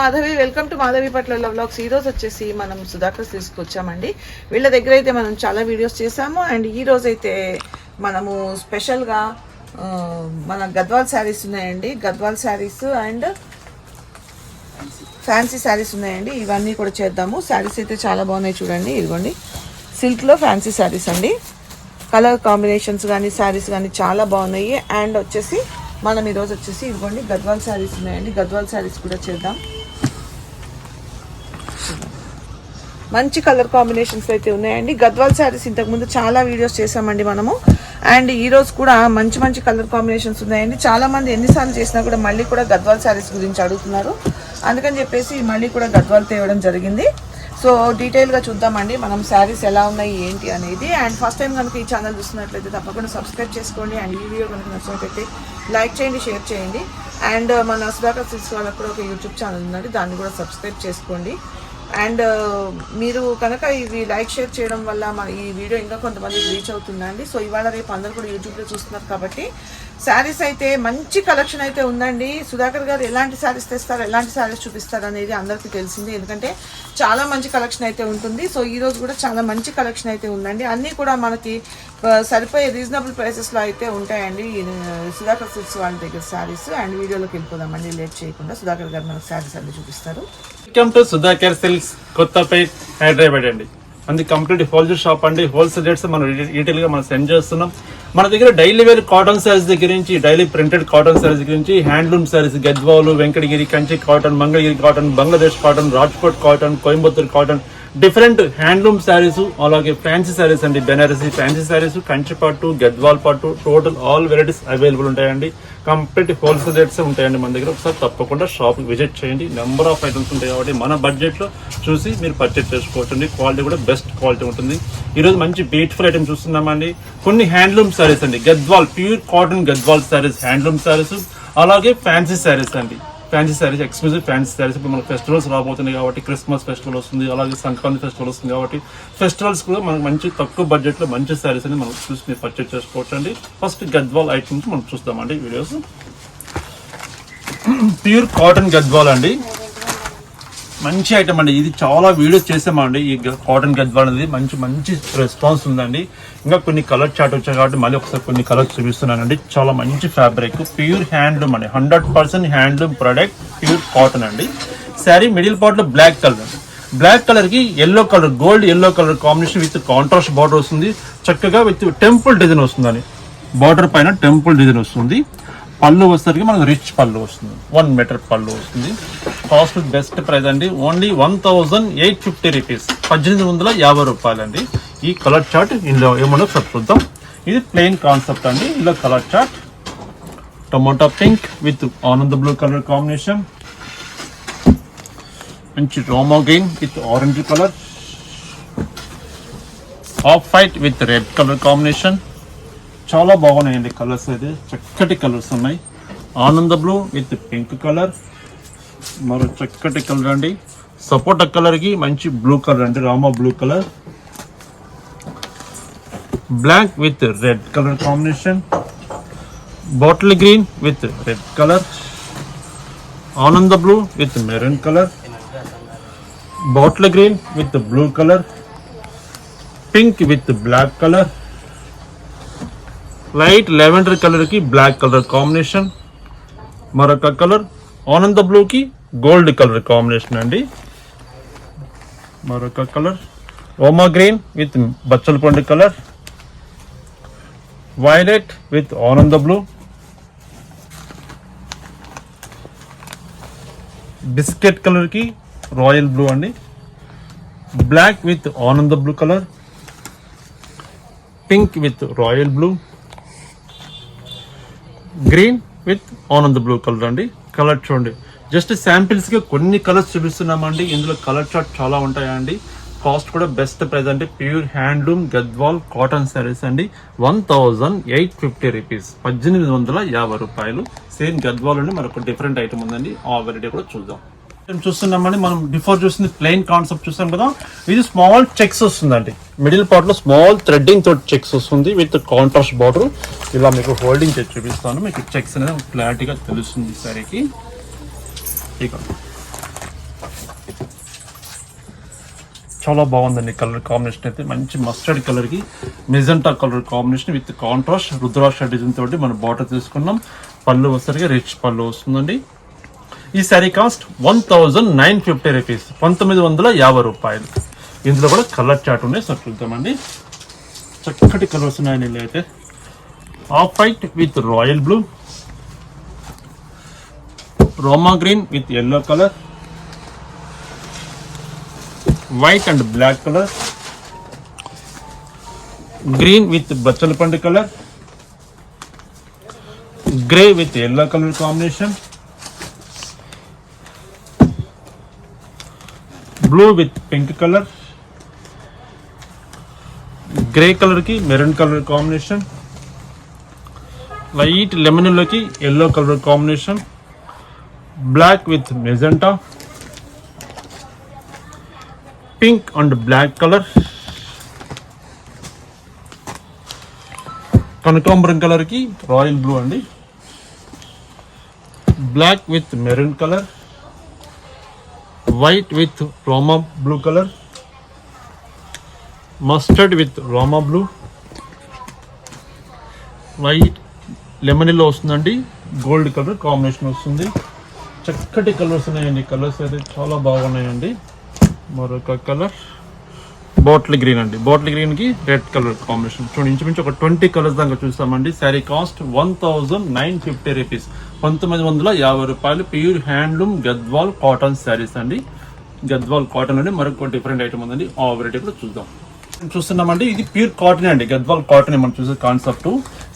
Madhavi welcome to Madhavi పట్ల vlogs ఈ రోజు వచ్చేసి మనం సుధాకర్ తీసుకొచ్చామండి వీళ్ళ దగ్గర అయితే మనం చాలా వీడియోస్ చేసాము అండ్ ఈ రోజు అయితే మనము స్పెషల్గా మన గద్వాల్ శారీస్ ఉన్నాయండి. గద్వాల్ శారీస్ అండ్ ఫ్యాన్సీ శారీస్ ఉన్నాయండి. ఇవన్నీ కూడా చేద్దాము. శారీస్ అయితే చాలా బాగున్నాయి చూడండి. ఇదిగోండి. సిల్క్లో ఫ్యాన్సీ శారీస్ అండి. కలర్ కాంబినేషన్స్ కానీ శారీస్ కానీ చాలా బాగున్నాయి. అండ్ వచ్చేసి మనం ఈరోజు వచ్చేసి ఇదిగోండి గద్వాల్ శారీస్ ఉన్నాయండి. గద్వాల్ శారీస్ కూడా చేద్దాం. మంచి కలర్ కాంబినేషన్స్ అయితే ఉన్నాయండి. గద్వాల్ శారీస్ ఇంతకుముందు చాలా వీడియోస్ చేసామండి మనము. అండ్ ఈ రోజు కూడా మంచి మంచి కలర్ కాంబినేషన్స్ ఉన్నాయండి. చాలా మంది ఎన్నిసార్లు చేసినా కూడా మళ్ళీ కూడా గద్వాల్ శారీస్ గురించి అడుగుతున్నారు. అందుకని చెప్పేసి మళ్ళీ కూడా గద్వాల్ తేవడం జరిగింది. సో డీటెయిల్గా చూద్దామండి. మనం శారీస్ ఎలా ఉన్నాయి ఏంటి అనేది. అండ్ ఫస్ట్ టైం కనుక ఈ ఛానల్ చూస్తున్నట్లయితే తప్పకుండా సబ్స్క్రైబ్ చేసుకోండి. అండ్ ఈ వీడియో కనుక నచ్చినట్లయితే లైక్ చేయండి షేర్ చేయండి. అండ్ మన సుధాకర్ సిల్స్ వాళ్ళకి కూడా ఒక యూట్యూబ్ ఛానల్ ఉందండి. దాన్ని కూడా సబ్స్క్రైబ్ చేసుకోండి. అండ్ మీరు కనుక ఇవి లైక్ షేర్ చేయడం వల్ల మన ఈ వీడియో ఇంకా కొంతమందికి రీచ్ అవుతుందండి. సో ఇవాళ రేపు అందరు కూడా యూట్యూబ్లో చూస్తున్నారు కాబట్టి శారీస్ అయితే మంచి కలెక్షన్ అయితే ఉందండి. సుధాకర్ గారు ఎలాంటి శారీస్ తెస్తారు ఎలాంటి శారీస్ చూపిస్తారు అనేది అందరికీ తెలిసింది. ఎందుకంటే చాలా మంచి కలెక్షన్ అయితే ఉంటుంది. సో ఈ రోజు కూడా చాలా మంచి కలెక్షన్ అయితే ఉందండి. అన్నీ కూడా మనకి సరిపోయే రీజనబుల్ ప్రైసెస్లో అయితే ఉంటాయండి సుధాకర్ సిల్క్స్ వాళ్ళ దగ్గర శారీస్. అండ్ వీడియోలోకి వెళ్ళిపోదామండి. లేట్ చేయకుండా సుధాకర్ గారు మనకు శారీస్ అన్ని చూపిస్తారు. Welcome to Sudhakar silks Kothapet Hyderabad అండి. అది కంప్లీట్ హోల్సేల్ షాప్ అండి. హోల్సేల్ రేట్స్ మనం రీటైల్గా మనం సెండ్ చేస్తున్నాం. మన దగ్గర డైలీ వేర్ కాటన్ సారీస్ దగ్గర నుంచి డైలీ ప్రింటెడ్ కాటన్ సారీస్ దగ్గర నుంచి handloom saris Gadwal Venkatagiri Kanchi cotton Mangalagiri cotton Bangladesh cotton Rajkot cotton Coimbatore cotton different handloom saris అలాగే ఫ్యాన్సీ శారీస్ అండి. బెనారసీ ఫ్యాన్సీ శారీస్ కంచి పట్టు గద్వాల్ పట్టు టోటల్ ఆల్ వెరైటీస్ అవైలబుల్ ఉంటాయండి. కంప్లీట్ హోల్సేల్ రేట్స్ ఉంటాయండి మన దగ్గర. ఒకసారి తప్పకుండా షాప్ విజిట్ చేయండి. నెంబర్ ఆఫ్ ఐటమ్స్ ఉంటాయి కాబట్టి మన బడ్జెట్లో చూసి మీరు పర్చేస్ చేసుకోవచ్చు క్వాలిటీ కూడా బెస్ట్ క్వాలిటీ ఉంటుంది. ఈరోజు మంచి బ్యూటిఫుల్ ఐటమ్ చూస్తున్నామండి. కొన్ని హ్యాండ్లూమ్ శారీస్ అండి. Gadwal pure cotton Gadwal saris handloom saris అలాగే ఫ్యాన్సీ శారీస్ అండి. Fancy saris exclusive fancy saris ఇప్పుడు మన ఫెస్టివల్స్ రాబోతున్నాయి కాబట్టి క్రిస్మస్ ఫెస్టివల్ వస్తుంది అలాగే సంక్రాంతి ఫెస్టివల్ వస్తుంది కాబట్టి ఫెస్టివల్స్ కూడా మనకు మంచి తక్కువ బడ్జెట్లో మంచి శారీస్ అని మనం చూసి మీరు పర్చేస్ చేసుకోవచ్చు అండి. ఫస్ట్ గద్వాల్ ఐటమ్స్ మనం చూస్తామండి వీడియోస్ ప్యూర్ కాటన్ గద్వాల్ అండి. మంచి ఐటమ్ అండి. ఇది చాలా వీడియోస్ చేసామండి. ఈ కాటన్ గజ్వాల్ అనేది మంచి మంచి రెస్పాన్స్ ఉందండి. ఇంకా కొన్ని కలర్ చాట్ వచ్చాయి కాబట్టి మళ్ళీ ఒకసారి కొన్ని కలర్స్ చూపిస్తున్నానండి. చాలా మంచి ఫ్యాబ్రిక్ ప్యూర్ హ్యాండ్లూమ్ అండి. Hundred percent handloom product pure cotton అండి. శారీ మిడిల్ పార్ట్లో బ్లాక్ కలర్ బ్లాక్ కలర్కి yellow colour gold yellow colour combination with contrast border వస్తుంది. చక్కగా విత్ టెంపుల్ డిజైన్ వస్తుందండి. బార్డర్ పైన టెంపుల్ డిజైన్ వస్తుంది. పళ్ళు వచ్చేసరికి మనకు రిచ్ పళ్ళు వస్తుంది. వన్ మీటర్ పళ్ళు వస్తుంది. కాస్ట్ బెస్ట్ ప్రైస్ అండి. Only one thousand eight fifty rupees. పద్దెనిమిది వందల యాభై రూపాయలు అండి ఈ కలర్ చార్ట్ ఇందులో ఏమన్నా ఒకసారి చూద్దాం. ఇది ప్లెయిన్ కాన్సెప్ట్ అండి. ఇందులో colour chart. Tomato pink with ఆనంద బ్లూ కలర్ కాంబినేషన్. మంచి రోమో green with orange colour. Off white with red colour combination. చాలా బాగున్నాయండి కలర్స్ అయితే. చక్కటి కలర్స్ ఉన్నాయి. ఆనంద బ్లూ విత్ పింక్ కలర్. మరో చక్కటి కలర్ అండి. సపోటా కలర్కి మంచి బ్లూ కలర్ అండి. Rama blue colour. Black with red colour combination. Bottle green with red colour. ఆనంద blue with maroon colour. Bottle green with blue colour. Pink with black colour. Light lavender కలర్కి black colour combination. మరొక colour ఆనంద బ్లూకి gold colour combination అండి. మరొక colour. ఓమా green with బచ్చల పండు colour. Violet with ఆనంద బ్లూ. బిస్కెట్ కలర్కి రాయల్ బ్లూ అండి. బ్లాక్ విత్ ఆనంద blue colour. Pink with royal blue. Green with ఆనంద బ్లూ కలర్ అండి. కలర్ చూడండి. జస్ట్ శాంపిల్స్కి కొన్ని కలర్స్ చూపిస్తున్నామండి. ఇందులో కలర్ చార్ట్ చాలా ఉంటాయండి. కాస్ట్ కూడా బెస్ట్ ప్రైస్ అంటే pure handloom Gadwal cotton saris అండి. One thousand eight fifty rupees పద్దెనిమిది వందల యాభై రూపాయలు. సేమ్ గద్వాల్ అండి మరొక డిఫరెంట్ ఐటమ్ ఉందండి. ఆ వెరైటీ కూడా చూద్దాం. చూస్తున్నామండి మనం బిఫోర్ చూసింది ప్లెయిన్ కాన్సెప్ట్ చూస్తాం కదా. ఇది స్మాల్ చెక్స్ వస్తుందండి. మిడిల్ పార్ట్లో స్మాల్ థ్రెడ్డింగ్ తోటి చెక్స్ వస్తుంది విత్ కాంట్రాస్ట్ బార్డర్ ఇలా మీకు హోల్డింగ్ చేసి చూపిస్తాను. మీకు చెక్స్ అనేది క్లారిటీగా తెలుస్తుంది సారీకి చాలా బాగుందండి కలర్ కాంబినేషన్ అయితే. మంచి మస్టర్డ్ కలర్కి magenta colour combination with contrast rudraksha design తోటి మనం బార్డర్ తీసుకున్నాం. పళ్ళు వస్తారు రిచ్ పళ్ళు వస్తుందండి. ఈ sari cost one thousand nine fifty rupees పంతొమ్మిది వందల యాభై రూపాయలు. ఇందులో కూడా కలర్ చాట్ ఉన్నాయి. సార్ చూద్దామండి. చక్కటి కలర్స్ ఉన్నాయండి ఇందులో అయితే. Off white with royal blue Roma green with yellow colour white and black colour green with బచ్చల పండు colour grey with yellow colour combination blue with pink colour. Grey కలర్కి maroon colour combination. Light లెమన్లోకి yellow colour combination. Black with magenta. Pink and black colour. కనకాంబరం కలర్కి royal blue అండి. Black with maroon colour. White with Roma blue colour mustard with Roma blue white లెమనీలో వస్తుందండి gold colour combination వస్తుంది. చక్కటి colours ఉన్నాయండి colours అయితే చాలా బాగున్నాయండి. మరొక కలర్. బాటిల్ గ్రీన్ అండి. బాటిల్ గ్రీన్కి రెడ్ కలర్ కాంబినేషన్. చూడండి ఇంచుమించు ఒక ట్వంటీ కలర్స్ దాకా చూస్తామండి. Sari cost one thousand nine fifty rupees. పంతొమ్మిది వందల యాభై రూపాయలు pure handloom Gadwal cotton saris అండి. గద్వాల్ కాటన్ అండి మరొక డిఫరెంట్ ఐటమ్ ఉందండి. ఆ వెరైటీ కూడా చూద్దాం. చూస్తున్నామండి ఇది ప్యూర్ కాటన్ అండి. గద్వాల్ కాటన్ మనం చూసే concept.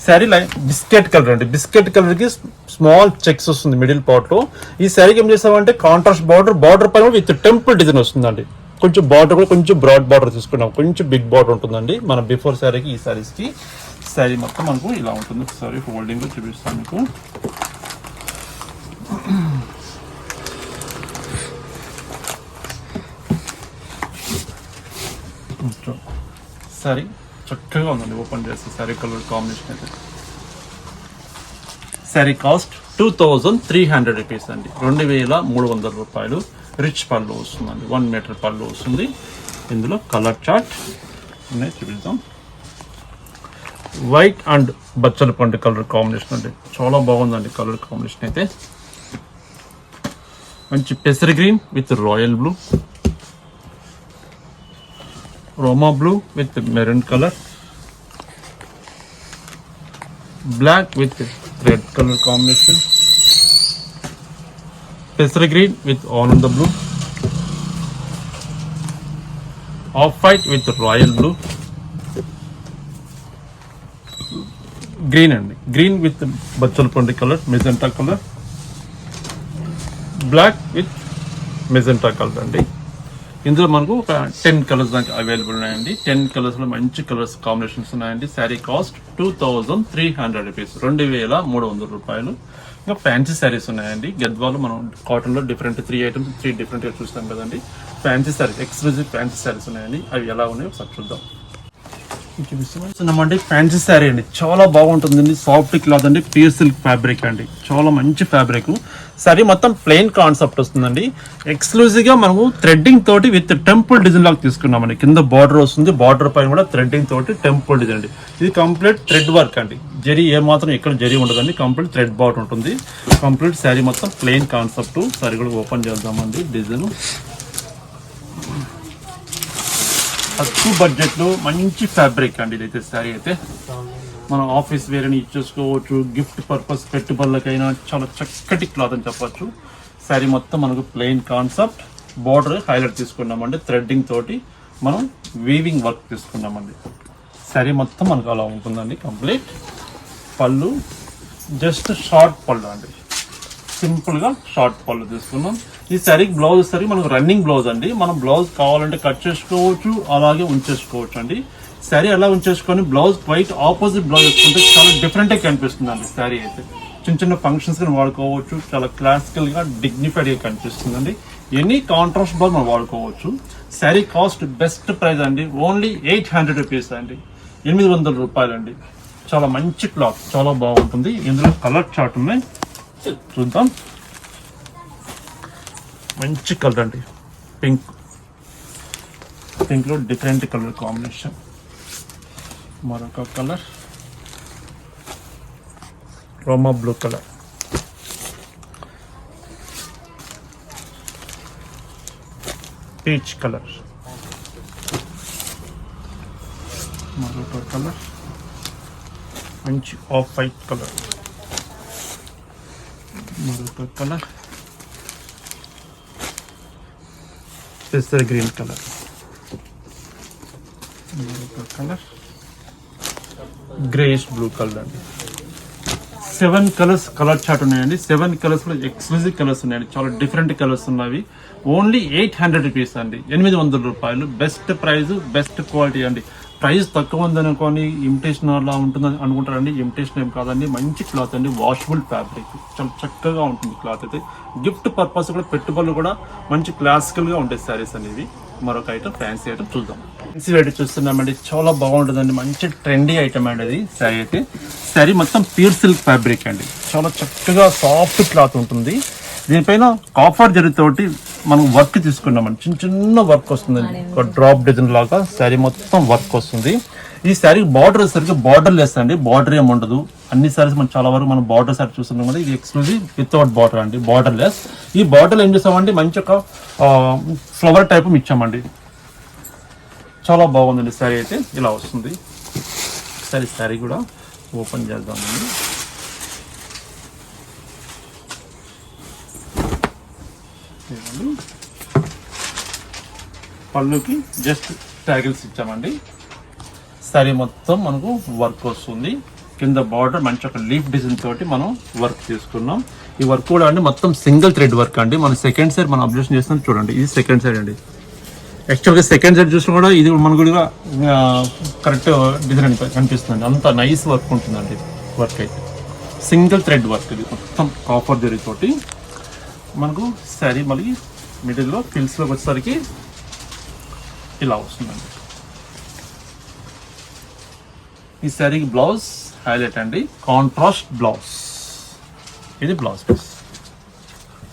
Sari line biscuit colour అండి. బిస్కెట్ కలర్కి స్మాల్ చెక్స్ వస్తుంది మిడిల్ పార్ట్లో. ఈ శారీకి ఏం చేస్తామంటే కాంట్రాస్ట్ బార్డర్ బార్డర్ పైన విత్ టెంపుల్ డిజైన్ వస్తుందండి. కొంచెం బార్డర్ కూడా కొంచెం బ్రాడ్ బార్డర్ తీసుకున్నాం. కొంచెం బిగ్ బార్డర్ ఉంటుందండి. మన బిఫోర్ శారీకి ఈ శారీస్కి శారీ మొత్తం మనకు ఇలా ఉంటుంది. సారీ హోల్డింగ్ చూపిస్తాను మీకు. సారీ చక్కగా ఉందండి. ఓపెన్ చేస్తే సారీ కలర్ కాంబినేషన్ అయితే. Sari cost two thousand three hundred rupees అండి. రెండు వేల మూడు వందల రూపాయలు. రిచ్ పళ్ళు వస్తుందండి. వన్ మీటర్ పళ్ళు వస్తుంది. ఇందులో కలర్ చార్ట్ ఉన్నాయి చూపిద్దాం. వైట్ అండ్ బచ్చల పండు కలర్ కాంబినేషన్ అండి. చాలా బాగుందండి కలర్ కాంబినేషన్ అయితే. మంచి పెసర్ green with royal blue. Roma blue with maroon colour. Black with red colour combination. పెసర గ్రీన్ విత్ ఆనంద blue off white with royal blue green అండి గ్రీన్ విత్ బచ్చల పండు colour magenta colour black with magenta colour అండి. ఇందులో మనకు ఒక ten colours దాకా అవైలబుల్ ఉన్నాయండి. టెన్ కలర్స్లో మంచి కలర్స్ కాంబినేషన్స్ ఉన్నాయండి. Sari cost two thousand three hundred rupees రెండు వేల మూడు వందల రూపాయలు. ఇంకా ఫ్యాన్సీ శారీస్ ఉన్నాయండి. గద్వాలు మనం కాటన్లో డిఫరెంట్ త్రీ ఐటమ్స్ త్రీ డిఫరెంట్గా చూస్తాం కదండి. Fancy saris exclusive fancy saris ఉన్నాయండి. అవి ఎలా ఉన్నాయో ఒకసారి చూద్దాం. చూస్తున్నామండి ఫ్యాన్సీ శారీ అండి. చాలా బాగుంటుందండి. సాఫ్ట్ క్లాత్ అండి ప్యూర్ సిల్క్ ఫ్యాబ్రిక్ అండి. చాలా మంచి ఫ్యాబ్రిక్ శారీ మొత్తం ప్లెయిన్ కాన్సెప్ట్ వస్తుందండి. ఎక్స్క్లూజివ్గా మనము థ్రెడ్డింగ్ తోటి విత్ టెంపుల్ డిజైన్ లాగా తీసుకున్నామండి. కింద బార్డర్ వస్తుంది. బార్డర్ పైన కూడా థ్రెడ్డింగ్ తోటి టెంపుల్ డిజైన్ అండి. ఇది కంప్లీట్ థ్రెడ్ వర్క్ అండి. జరీ ఏ మాత్రం ఎక్కడ జరీ ఉండదండి. కంప్లీట్ థ్రెడ్ బాట్ ఉంటుంది. కంప్లీట్ శారీ మొత్తం ప్లెయిన్ కాన్సెప్ట్ శారీ కూడా ఓపెన్ చేద్దామండి. డిజైన్ తక్కువ బడ్జెట్లో మంచి ఫ్యాబ్రిక్ అండి ఇదైతే శారీ అయితే. మనం ఆఫీస్ వేరేని ఇచ్చేసుకోవచ్చు గిఫ్ట్ పర్పస్ పెట్టుబడులకైనా చాలా చక్కటి క్లాత్ అని చెప్పచ్చు. శారీ మొత్తం మనకు ప్లెయిన్ కాన్సెప్ట్ బార్డర్ హైలైట్ తీసుకున్నామండి థ్రెడ్డింగ్ తోటి మనం వీవింగ్ వర్క్ తీసుకున్నామండి. శారీ మొత్తం మనకు అలా ఉంటుందండి కంప్లీట్ పళ్ళు జస్ట్ షార్ట్ పళ్ళు అండి. సింపుల్గా షార్ట్ పళ్ళు తీసుకున్నాం. ఈ శారీ బ్లౌజ్ సరి మనకు రన్నింగ్ బ్లౌజ్ అండి. మనం బ్లౌజ్ కావాలంటే కట్ చేసుకోవచ్చు అలాగే ఉంచేసుకోవచ్చు అండి. శారీ ఎలా ఉంచేసుకొని బ్లౌజ్ వైట్ ఆపోజిట్ బ్లౌజ్ వేసుకుంటే చాలా డిఫరెంట్గా కనిపిస్తుంది అండి శారీ అయితే. చిన్న చిన్న ఫంక్షన్స్ కానీ వాడుకోవచ్చు చాలా క్లాసికల్గా డిగ్నిఫైడ్గా కనిపిస్తుందండి కనిపిస్తుంది అండి ఎనీ కాంట్రాస్ట్ బ్లౌజ్ మనం వాడుకోవచ్చు. శారీ కాస్ట్ బెస్ట్ ప్రైస్ అండి. ఓన్లీ ఎయిట్ హండ్రెడ్ రూపీస్ అండి. ఎనిమిది వందల రూపాయలు అండి చాలా మంచి క్లాత్ చాలా బాగుంటుంది. ఇందులో కలర్ చార్ట్ ఉన్నాయి. చూద్దాం. మంచి కలర్ అండి. పింక్ పింక్లో డిఫరెంట్ కలర్ కాంబినేషన్ మరొక కలర్ రోమా బ్లూ కలర్ పీచ్ కలర్ మరొక కలర్ మంచి ఆఫ్ వైట్ కలర్ మరొక colour పెసర్ green colour. Colour greyish blue colour అండి సెవెన్ కలర్స్ కలర్ చార్ట్ ఉన్నాయండి. సెవెన్ కలర్స్లో ఎక్స్క్లూజివ్ కలర్స్ ఉన్నాయండి. చాలా డిఫరెంట్ కలర్స్ ఉన్నవి. ఓన్లీ ఎయిట్ హండ్రెడ్ రూపీస్ అండి. ఎనిమిది వందల రూపాయలు. బెస్ట్ ప్రైస్ బెస్ట్ క్వాలిటీ అండి. ప్రైస్ తక్కువ ఉంది అనుకోని ఇమిటేషన్ అలా ఉంటుందని అనుకుంటారండి. ఇమిటేషన్ ఏం కాదండి. మంచి క్లాత్ అండి. వాషబుల్ ఫ్యాబ్రిక్ చాలా చక్కగా ఉంటుంది క్లాత్ అయితే. గిఫ్ట్ పర్పస్ కూడా పెట్టుబడులు కూడా మంచి క్లాసికల్గా ఉంటాయి శారీస్ అనేవి. మరొక ఐటమ్ ఫ్యాన్సీ ఐటమ్ చూద్దాం. ఫ్యాన్సీ ఐటమ్ చూస్తున్నామండి. చాలా బాగుంటుందండి. మంచి ట్రెండీ ఐటమ్ అండి అది శారీ అయితే. శారీ మొత్తం ప్యూర్ సిల్క్ ఫ్యాబ్రిక్ అండి. చాలా చక్కగా సాఫ్ట్ క్లాత్ ఉంటుంది. దీనిపైన కాఫర్ జరితోటి మనం వర్క్ తీసుకున్నామండి చిన్న చిన్న వర్క్ వస్తుందండి ఒక డ్రాప్ డిజైన్ లాగా శారీ మొత్తం వర్క్ వస్తుంది. ఈ శారీ బార్డర్ వచ్చేసరికి బార్డర్ లెస్ అండి. బార్డర్ ఏమి ఉండదు. అన్ని సారీస్ మనం చాలా వరకు మనం బార్డర్ సారీ చూస్తున్నాం కదా ఇది ఎక్స్క్లూజివ్ వితౌట్ బార్డర్ అండి. బార్డర్ లెస్ ఈ బార్డర్ ఏం చేస్తామండి? మంచి ఒక ఫ్లవర్ టైప్ ఇచ్చామండి. చాలా బాగుందండి శారీ అయితే. ఇలా వస్తుంది. సరే శారీ కూడా ఓపెన్ చేద్దామండి. చేయండి పళ్ళుకి జస్ట్ ట్యాగిల్స్ ఇచ్చామండి. సరే మొత్తం మనకు వర్క్ వస్తుంది. కింద బార్డర్ మంచి ఒక లీఫ్ డిజైన్ తోటి మనం వర్క్ చేసుకున్నాం. ఈ వర్క్ కూడా అండి మొత్తం సింగిల్ థ్రెడ్ వర్క్ అండి. మన సెకండ్ సైడ్ మనం అబ్జర్వేషన్ చేస్తాం చూడండి ఇది సెకండ్ సైడ్ అండి. యాక్చువల్గా సెకండ్ సైడ్ చూసిన కూడా ఇది మనకు కూడా కరెక్ట్ డిజైన్ కనిపిస్తుంది అంత నైస్ వర్క్ ఉంటుందండి వర్క్ అయితే. సింగిల్ థ్రెడ్ వర్క్ ఇది మొత్తం కాపర్ జరీ మనకు శారీ మళ్ళీ మిడిల్లో ఫిల్స్లోకి వచ్చేసరికి ఇలా వస్తుందండి. ఈ శారీకి బ్లౌజ్ హైలైట్ అండి. Contrast blouse. ఇది బ్లౌజ్ పీస్.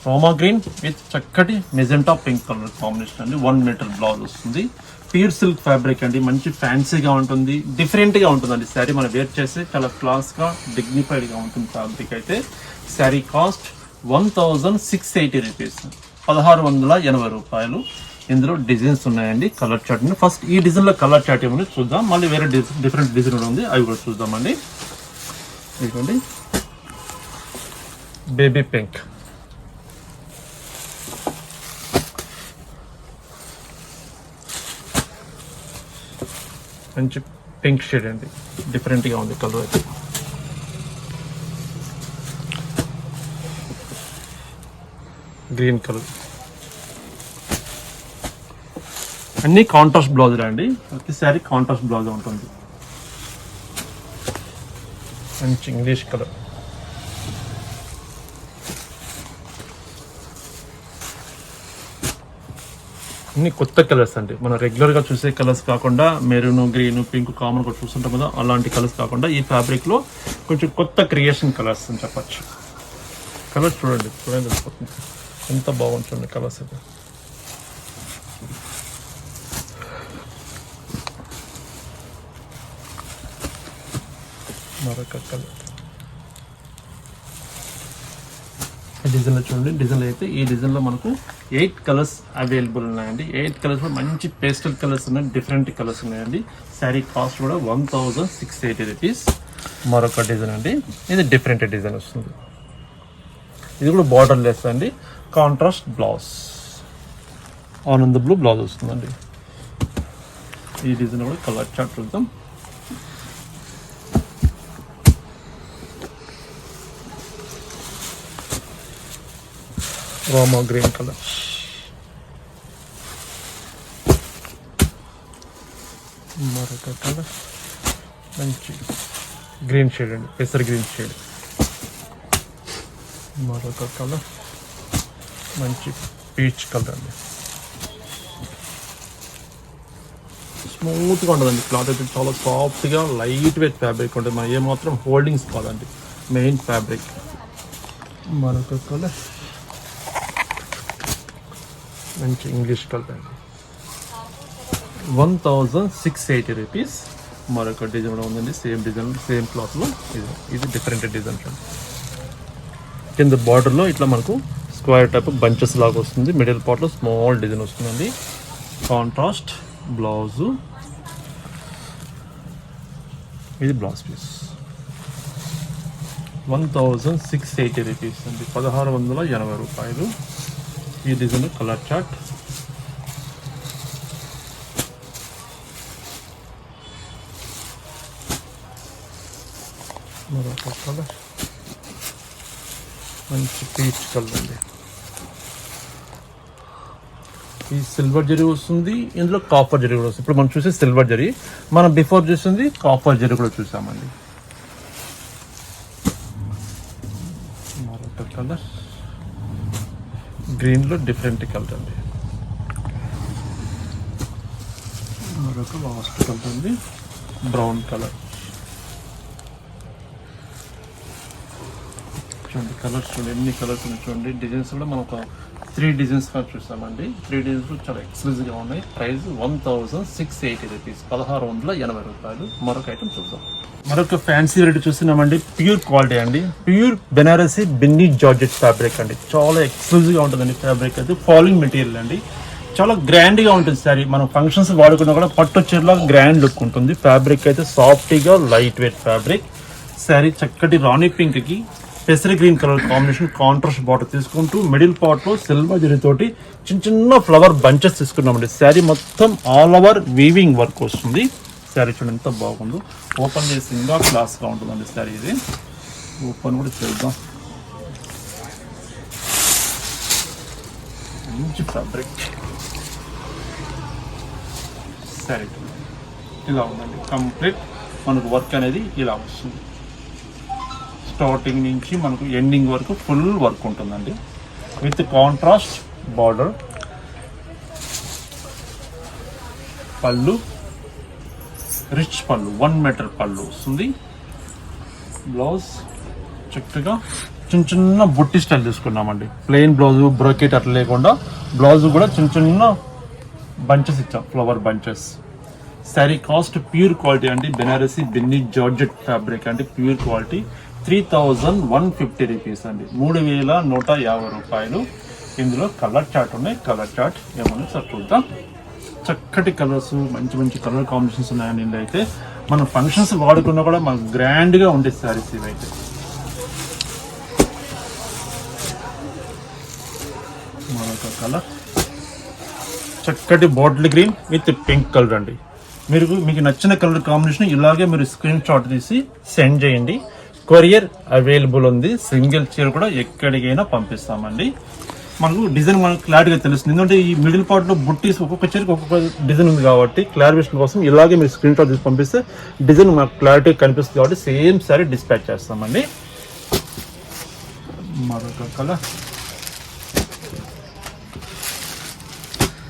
రోమా గ్రీన్ విత్ చక్కటి మెజెంటా పింక్ కలర్ కాంబినేషన్ అండి. వన్ మీటర్ బ్లౌజ్ వస్తుంది. ప్యూర్ సిల్క్ ఫ్యాబ్రిక్ అండి. మంచి ఫ్యాన్సీగా ఉంటుంది. డిఫరెంట్గా ఉంటుందండి. శారీ మనం వేర్ చేస్తే చాలా క్లాస్గా డిగ్నిఫైడ్గా ఉంటుంది ఫ్యాబ్రిక్ అయితే. Sari cost one thousand six eighty rupees పదహారు వందల ఎనభై రూపాయలు. ఇందులో డిజైన్స్ ఉన్నాయండి కలర్ చార్ట్ ఫస్ట్ ఈ డిజైన్లో కలర్ చార్ట్ ఏమని చూద్దాం. మళ్ళీ వేరే డిఫరెంట్ డిజైన్ కూడా ఉంది. అవి కూడా చూద్దామండి. ఇదిగోండి. బేబీ పింక్ మంచి పింక్ షేడ్ అండి. డిఫరెంట్గా ఉంది కలర్ అయితే. Green colour. అన్ని కాంట్రాస్ట్ బ్లౌజులు అండి. ప్రతిసారి కాంట్రాస్ట్ బ్లౌజ్ ఉంటుంది. మంచి ఇంగ్లీష్ కలర్. అన్ని కొత్త కలర్స్ అండి. మనం రెగ్యులర్గా చూసే కలర్స్ కాకుండా మెరూన్ గ్రీన్ పింక్ కామన్ కూడా చూస్తుంటాం కదా అలాంటి కలర్స్ కాకుండా ఈ ఫ్యాబ్రిక్లో కొంచెం కొత్త క్రియేషన్ కలర్స్ అని చెప్పచ్చు. కలర్స్ చూడండి. చూడండి. తెలిసిపోతుంది ఎంత బాగుంటుంది కలర్స్ అయితే. మరొక కలర్. డిజైన్లో చూడండి డిజైన్లో అయితే ఈ డిజైన్లో మనకు ఎయిట్ కలర్స్ అవైలబుల్ ఉన్నాయండి. ఎయిట్ కలర్స్ మంచి పేస్టల్ కలర్స్ ఉన్నాయి డిఫరెంట్ కలర్స్ ఉన్నాయండి. శారీ కాస్ట్ కూడా one thousand six eighty rupees మరొక డిజైన్ అండి. ఇది డిఫరెంట్ డిజైన్ వస్తుంది. ఇది కూడా బార్డర్ లెస్ అండి. కాంట్రాస్ట్ బ్లౌజ్ ఆనంద్ బ్లూ బ్లౌజ్ వస్తుందండి. ఈ డిజైన్ కూడా కలర్ చార్ట్ చూద్దాం. రామా గ్రీన్ కలర్ మరొక కలర్ మంచి గ్రీన్ షేడ్ అండి. పెసర్ గ్రీన్ షేడ్ మరొక కలర్ మంచి పీచ్ కలర్ అండి. స్మూత్గా ఉంటుందండి క్లాత్ అయితే చాలా సాఫ్ట్గా లైట్ వెయిట్ ఫ్యాబ్రిక్ ఉంటుంది. మన ఏమాత్రం హోల్డింగ్స్ కాదండి మెయిన్ ఫ్యాబ్రిక్. మరొక కలర్. మంచి ఇంగ్లీష్ కలర్ అండి. One thousand six eighty rupees. మరొక డిజైన్ కూడా ఉందండి సేమ్ డిజైన్ సేమ్ క్లాత్లో. ఇది ఇది డిఫరెంట్ డిజైన్ అండి. కింద బార్డర్లో ఇట్లా మనకు స్క్వేర్ టైప్ బంచెస్ లాగా వస్తుంది. మిడిల్ పార్ట్లో స్మాల్ డిజైన్ వస్తుందండి. Contrast blouse. ఇది blouse piece. One thousand six eighty rupees అండి. పదహారు వందల ఎనభై రూపాయలు. ఈ డిజైన్ కలర్ చార్ట్. మరొక కలర్. మంచి పీచ్ కలర్ అండి. ఈ సిల్వర్ జరీ వస్తుంది ఇందులో కాపర్ జరీ కూడా వస్తుంది. ఇప్పుడు మనం చూసే సిల్వర్ జరీ మనం బిఫోర్ చూసింది కాపర్ జరీ కూడా చూసామండి. మరొక కలర్ గ్రీన్లో డిఫరెంట్ కలర్ అండి. మరొక లాస్ట్ కలర్ అండి. బ్రౌన్ కలర్ చూడండి కలర్స్ చూడండి ఎన్ని కలర్స్ ఉన్నాయి చూడండి. డిజైన్స్ కూడా మనం ఒక త్రీ డిజైన్స్ కానీ చూసామండి త్రీ డిజైన్స్ చాలా ఎక్స్క్లూజివ్గా ఉన్నాయి. Price one thousand six eighty rupees. పదహారు వందల ఎనభై రూపాయలు. మరొక ఐటమ్ చూద్దాం. మరొక ఫ్యాన్సీ రేట్ చూస్తున్నామండి. ప్యూర్ క్వాలిటీ అండి. Pure Banarasi binny georgette fabric అండి. చాలా ఎక్స్క్లూజివ్గా ఉంటుందండి ఫ్యాబ్రిక్ అది. ఫాలోయింగ్ మెటీరియల్ అండి. చాలా గ్రాండ్గా ఉంటుంది సారీ మనం ఫంక్షన్స్ వాడుకున్నా కూడా పట్టు చీరలో గ్రాండ్ లుక్ ఉంటుంది. ఫ్యాబ్రిక్ అయితే సాఫ్టీగా లైట్ వెయిట్ ఫ్యాబ్రిక్ శారీ చక్కటి రాణి పింక్కి పెసరి green colour combination contrast bottle తీసుకుంటూ మిడిల్ పార్ట్లో సిల్వర్ జరీ తోటి చిన్న చిన్న ఫ్లవర్ బంచెస్ తీసుకున్నామండి. శారీ మొత్తం ఆల్ ఓవర్ వీవింగ్ వర్క్ వస్తుంది. శారీ చూడండి ఎంత బాగుందో. ఓపెన్ చేసి ఇంకా క్లాస్గా ఉంటుందండి శారీ ఇది. ఓపెన్ కూడా చేద్దాం. మంచి ఫ్యాబ్రిక్ శారీ ఇలా ఉందండి. కంప్లీట్ మనకు వర్క్ అనేది ఇలా వస్తుంది. స్టార్టింగ్ నుంచి మనకు ఎండింగ్ వరకు ఫుల్ వర్క్ ఉంటుందండి. విత్ కాంట్రాస్ట్ బార్డర్ పళ్ళు. రిచ్ పళ్ళు వన్ మీటర్ పళ్ళు వస్తుంది. బ్లౌజ్ చక్కగా చిన్న చిన్న బుట్టి స్టైల్ తీసుకున్నామండి. ప్లెయిన్ బ్లౌజ్ బ్రోకెట్ అట్లా లేకుండా బ్లౌజ్ కూడా చిన్న చిన్న బంచెస్ ఇచ్చాం flower bunches sari cost pure quality అండి. బెనారసీ బిన్ని జార్జెట్ ఫ్యాబ్రిక్ అంటే pure quality three thousand one fifty rupees అండి. మూడు వేల నూట యాభై రూపాయలు. ఇందులో కలర్ చాట్ ఉన్నాయి. కలర్ చాట్ ఏమన్నా సార్ చూద్దాం. చక్కటి కలర్స్ మంచి మంచి కలర్ కాంబినేషన్స్ ఉన్నాయండి ఇందులో అయితే. మనం ఫంక్షన్స్ వాడుకున్నా కూడా మనకు గ్రాండ్గా ఉండే శారీస్ ఇవైతే. మరొక కలర్. చక్కటి bottle green with pink colour అండి. మీరు మీకు నచ్చిన కలర్ కాంబినేషన్ ఇలాగే మీరు స్క్రీన్ షాట్ తీసి సెండ్ చేయండి. కొరియర్ అవైలబుల్ ఉంది. సింగిల్ చీర కూడా ఎక్కడికైనా పంపిస్తామండి. మనకు డిజైన్ మనకు క్లారిటీగా తెలుస్తుంది. ఎందుకంటే ఈ మిడిల్ పార్ట్లో బుట్టీస్ ఒక్కొక్క చీరకి ఒక్కొక్క డిజైన్ ఉంది కాబట్టి క్లారిఫికేషన్ కోసం ఇలాగే మీరు స్క్రీన్ షాట్ తీసి పంపిస్తే డిజైన్ మనకు క్లారిటీ కనిపిస్తుంది కాబట్టి సేమ్ సారీ డిస్పాచ్ చేస్తామండి. మరొక కలర్.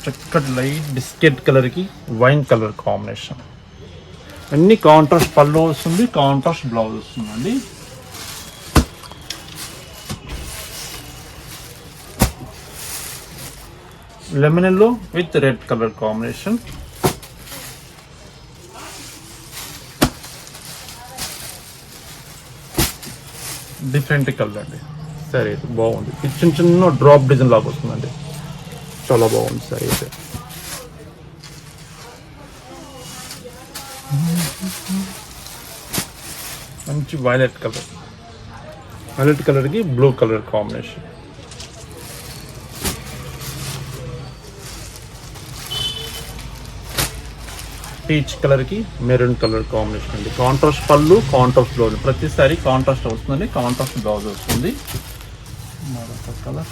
చక్కటి లైట్ బిస్కెట్ కలర్కి వైన్ కలర్ కాంబినేషన్. అన్ని కాంట్రాస్ట్ పళ్ళు వస్తుంది కాంట్రాస్ట్ బ్లౌజ్ వస్తుందండి. Lemon yellow with red colour combination different colour అండి. సరే బాగుంది. చిన్న చిన్న డ్రాప్ డిజైన్ లాగా వస్తుందండి. చాలా బాగుంది సార్ అయితే. మంచి వైలెట్ కలర్ వైలెట్ కలర్కి బ్లూ కలర్ కాంబినేషన్ పీచ్ కలర్కి మెరూన్ కలర్ కాంబినేషన్ అండి. కాంట్రాస్ట్ పళ్ళు కాంట్రాస్ట్ బ్లౌజ్ ప్రతిసారి కాంట్రాస్ట్ వస్తుందండి కాంట్రాస్ట్ బ్లౌజ్ వస్తుంది. మరొక కలర్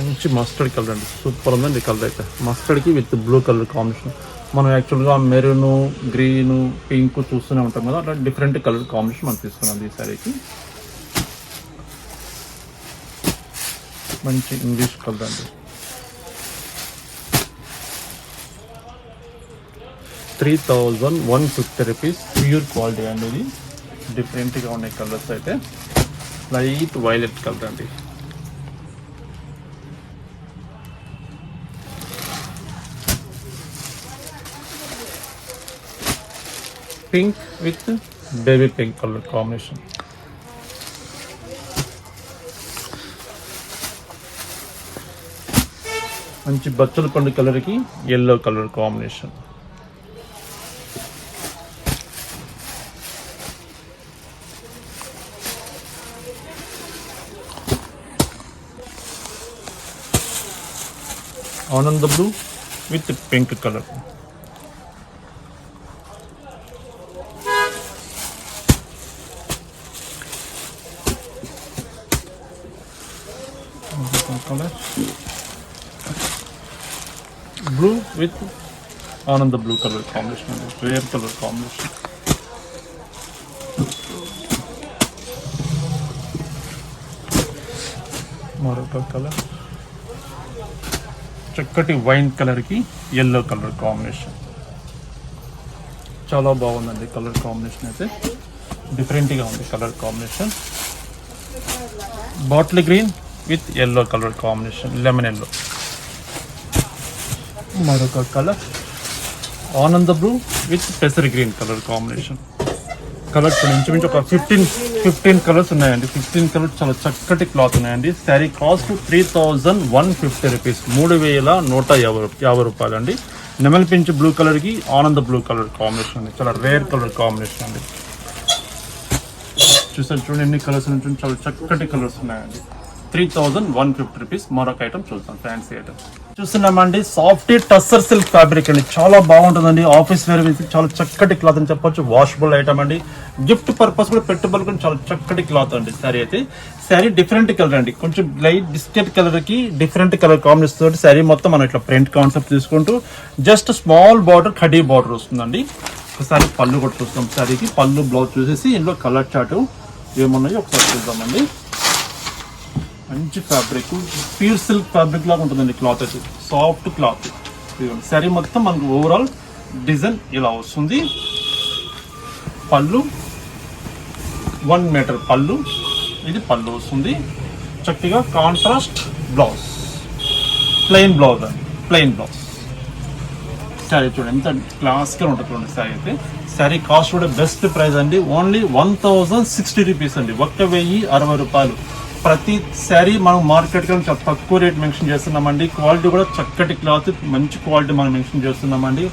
మంచి మస్టర్డ్ కలర్ అండి. సూపర్ ఉందండి కలర్ అయితే. మస్టర్డ్కి విత్ బ్లూ కలర్ కాంబినేషన్ మనం యాక్చువల్గా మెరూన్ గ్రీను పింక్ చూస్తూనే ఉంటాం కదా అట్లా డిఫరెంట్ కలర్ కాంబినేషన్ మనం తీసుకున్నాం ఈ సారీకి మంచి ఇంగ్లీష్ కలర్ అండి. Three thousand one fifty rupees pure quality అండి ఇది. డిఫరెంట్గా ఉన్నాయి కలర్స్ అయితే. లైట్ వైలెట్ కలర్ అండి. Pink with baby pink colour combination మంచి బచ్చల పండు కలర్కి ఎల్లో కలర్ కాంబినేషన్ ఆనంద blue with pink colour colour with with ఆనంద blue colour combination rare colour combination మరొక కలర్ చక్కటి వైన్ కలర్కి ఎల్లో కలర్ కాంబినేషన్ చాలా బాగుందండి కలర్ కాంబినేషన్ అయితే. డిఫరెంట్గా ఉంది colour combination bottle green with yellow colour combination lemon yellow మరొక కలర్. ఆనంద బ్లూ విత్ పెసర్ గ్రీన్ కలర్ కాంబినేషన్. కలర్స్ ఇంచుమించు ఒక ఫిఫ్టీన్ ఫిఫ్టీన్ కలర్స్ ఉన్నాయండి. ఫిఫ్టీన్ కలర్స్ చాలా చక్కటి క్లాత్ ఉన్నాయండి. Sari cost three thousand one fifty rupees మూడు వేల నూట యాభై యాభై రూపాయలు అండి నెమల్ పించ్ బ్లూ కలర్కి ఆనంద బ్లూ కలర్ కాంబినేషన్ అండి. చాలా రేర్ కలర్ కాంబినేషన్ అండి. చూసారు చూడండి ఎన్ని కలర్స్ నుంచి చాలా చక్కటి కలర్స్ ఉన్నాయండి. Three thousand one fifty rupees మరొక ఐటమ్ చూద్దాం. ఫ్యాన్సీ ఐటమ్ చూస్తున్నామండి. సాఫ్ట్ టస్సర్ సిల్క్ ఫ్యాబ్రిక్ అండి. చాలా బాగుంటుందండి. ఆఫీస్ వేర్ చాలా చక్కటి క్లాత్ అని చెప్పొచ్చు. వాషబుల్ ఐటమ్ అండి. గిఫ్ట్ పర్పస్ కూడా పెట్టుబడి కూడా చాలా చక్కటి క్లాత్ అండి శారీ అయితే. శారీ డిఫరెంట్ కలర్ అండి. కొంచెం లైట్ బిస్కెట్ కలర్కి డిఫరెంట్ కలర్ కాంబినేషన్ తోటి శారీ మొత్తం మనం ఇట్లా ప్రింట్ కాన్సెప్ట్ తీసుకుంటూ జస్ట్ స్మాల్ బార్డర్ కడీ బార్డర్ వస్తుందండి. ఒకసారి పళ్ళు కూడా చూస్తాం. శారీకి పళ్ళు బ్లౌజ్ చూసేసి ఇందులో కలర్ చాటు ఏమున్నాయో ఒకసారి చూద్దామండి. మంచి ఫ్యాబ్రిక్ ప్యూర్ సిల్క్ ఫ్యాబ్రిక్ లాగా ఉంటుందండి క్లాత్ అయితే. సాఫ్ట్ క్లాత్ శారీ మొత్తం మనకు ఓవరాల్ డిజైన్ ఇలా వస్తుంది. పళ్ళు వన్ మీటర్ పళ్ళు. ఇది పళ్ళు వస్తుంది. చక్కగా కాంట్రాస్ట్ బ్లౌజ్ ప్లెయిన్ బ్లౌజ్ అండి. ప్లెయిన్ బ్లౌజ్ శారీ చూడండి ఎంత క్లాస్గా ఉంటుంది చూడండి శారీ అయితే. శారీ కాస్ట్ కూడా బెస్ట్ ప్రైస్ అండి. Only one thousand sixty rupees అండి. ఒక్క వెయ్యి అరవై రూపాయలు. ప్రతి శారీ మనం మార్కెట్ కన్నా చాలా తక్కువ రేట్ మెన్షన్ చేస్తున్నామండి. క్వాలిటీ కూడా చక్కటి క్లాత్ మంచి క్వాలిటీ మనం మెన్షన్ చేస్తున్నామండి.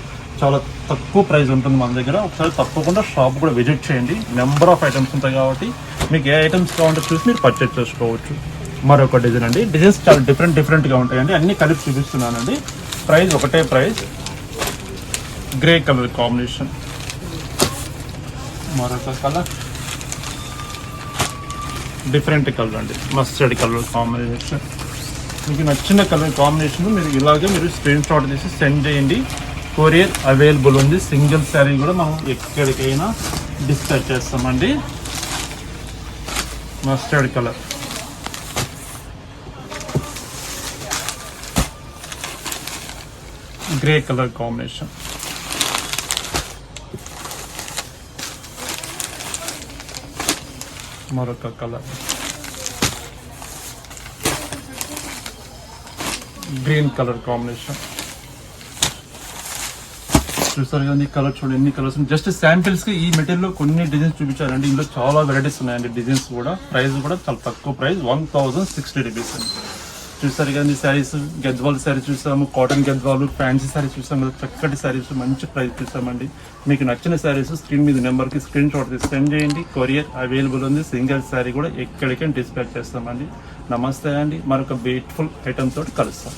చాలా తక్కువ ప్రైస్ ఉంటుంది మన దగ్గర. ఒకసారి తప్పకుండా షాప్ కూడా విజిట్ చేయండి. నెంబర్ ఆఫ్ ఐటమ్స్ ఉంటాయి కాబట్టి మీకు ఏ ఐటమ్స్ కావాలంటే చూసి మీరు పర్చేస్ చేసుకోవచ్చు. మరొక డిజైన్ అండి. డిజైన్స్ చాలా డిఫరెంట్ డిఫరెంట్గా ఉంటాయండి. అన్ని కలిపి చూపిస్తున్నానండి. ప్రైస్ ఒకటే ప్రైస్ గ్రే కలర్ కాంబినేషన్ మరొక కలర్ డిఫరెంట్ కలర్ అండి. మస్టర్డ్ కలర్ కాంబినేషన్ మీకు నచ్చిన కలర్ కాంబినేషన్ మీరు ఇలాగే మీరు స్క్రీన్ షాట్ తీసి సెండ్ చేయండి. కొరియర్ అవైలబుల్ ఉంది. సింగిల్ శారీ కూడా మనం ఎక్కడికైనా డిస్కస్ చేస్తామండి. Mustard colour grey colour combination మరొక కలర్ గ్రీన్ కలర్ కాంబినేషన్ చూస్తారు కదా ఈ కలర్ చూడండి ఎన్ని కలర్స్ జస్ట్ శాంపిల్స్కి ఈ మెటీరియల్ కొన్ని డిజైన్స్ చూపించారండి ఇందులో చాలా వెరైటీస్ ఉన్నాయండి డిజైన్స్ కూడా ప్రైస్ కూడా చాలా తక్కువ price one thousand sixty rupees అండి చూసారు కానీ శారీస్ గద్వాల్ శారీ చూసాము కాటన్ గద్వాలు ఫ్యాన్సీ శారీ చూసాము చక్కటి శారీస్ మంచి ప్రైస్ చూసామండి. మీకు నచ్చిన శారీస్ స్క్రీన్ మీద నెంబర్కి స్క్రీన్ షాట్ తీసి సెండ్ చేయండి. కొరియర్ అవైలబుల్ ఉంది సింగిల్ శారీ కూడా ఎక్కడికైనా డిస్పాచ్ చేస్తామండి. నమస్తే అండి మరొక బ్యూటిఫుల్ ఐటమ్ తోటి కలుస్తాం.